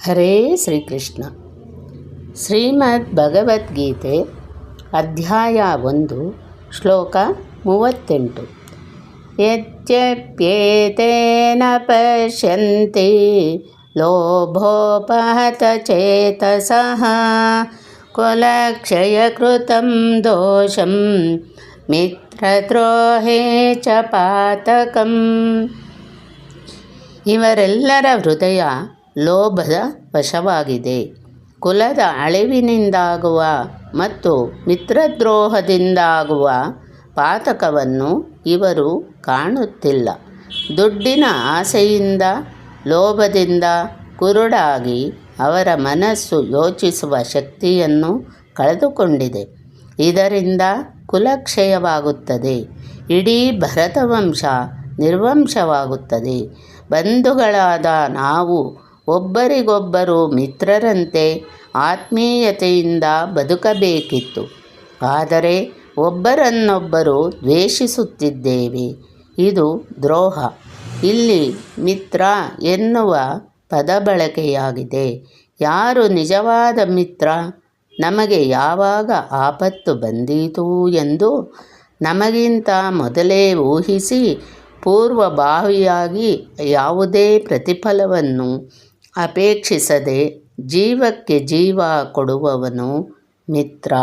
ಹರೇ ಶ್ರೀಕೃಷ್ಣ ಶ್ರೀಮದ್ ಭಗವದ್ಗೀತೆ ಅಧ್ಯಾಯ ಒಂದು ಶ್ಲೋಕ ಮೂವತ್ತೆಂಟು ಯದ್ಯಪ್ಯೇತೇನ ಪಶ್ಯಂತಿ ಲೋಭೋಪಹತ ಚೇತಸಃ ಕುಲಕ್ಷಯಕೃತಂ ದೋಷಂ ಮಿತ್ರದ್ರೋಹೇ ಚ ಪಾತಕಂ ಇವರೆಲ್ಲರ ಹೃದಯ ಲೋಭದ ವಶವಾಗಿದೆ. ಕುಲದ ಅಳಿವಿನಿಂದಾಗುವ ಮತ್ತು ಮಿತ್ರದ್ರೋಹದಿಂದಾಗುವ ಪಾತಕವನ್ನು ಇವರು ಕಾಣುತ್ತಿಲ್ಲ. ದುಡ್ಡಿನ ಆಸೆಯಿಂದ, ಲೋಭದಿಂದ ಕುರುಡಾಗಿ ಅವರ ಮನಸ್ಸು ಯೋಚಿಸುವ ಶಕ್ತಿಯನ್ನು ಕಳೆದುಕೊಂಡಿದೆ. ಇದರಿಂದ ಕುಲಕ್ಷಯವಾಗುತ್ತದೆ. ಇಡೀ ಭರತವಂಶ ನಿರ್ವಂಶವಾಗುತ್ತದೆ. ಬಂಧುಗಳಾದ ನಾವು ಒಬ್ಬರಿಗೊಬ್ಬರು ಮಿತ್ರರಂತೆ ಆತ್ಮೀಯತೆಯಿಂದ ಬದುಕಬೇಕಿತ್ತು. ಆದರೆ ಒಬ್ಬರನ್ನೊಬ್ಬರು ದ್ವೇಷಿಸುತ್ತಿದ್ದೇವೆ. ಇದು ದ್ರೋಹ. ಇಲ್ಲಿ ಮಿತ್ರ ಎನ್ನುವ ಪದ ಬಳಕೆಯಾಗಿದೆ ಯಾರು ನಿಜವಾದ ಮಿತ್ರ ನಮಗೆ ಯಾವಾಗ ಆಪತ್ತು ಬಂದೀತು ಎಂದು ನಮಗಿಂತ ಮೊದಲೇ ಊಹಿಸಿ ಪೂರ್ವಭಾವಿಯಾಗಿ ಯಾವುದೇ ಪ್ರತಿಫಲವನ್ನು ಅಪೇಕ್ಷಿಸದೆ ಜೀವಕ್ಕೆ ಜೀವ ಕೊಡುವವನು ಮಿತ್ರ.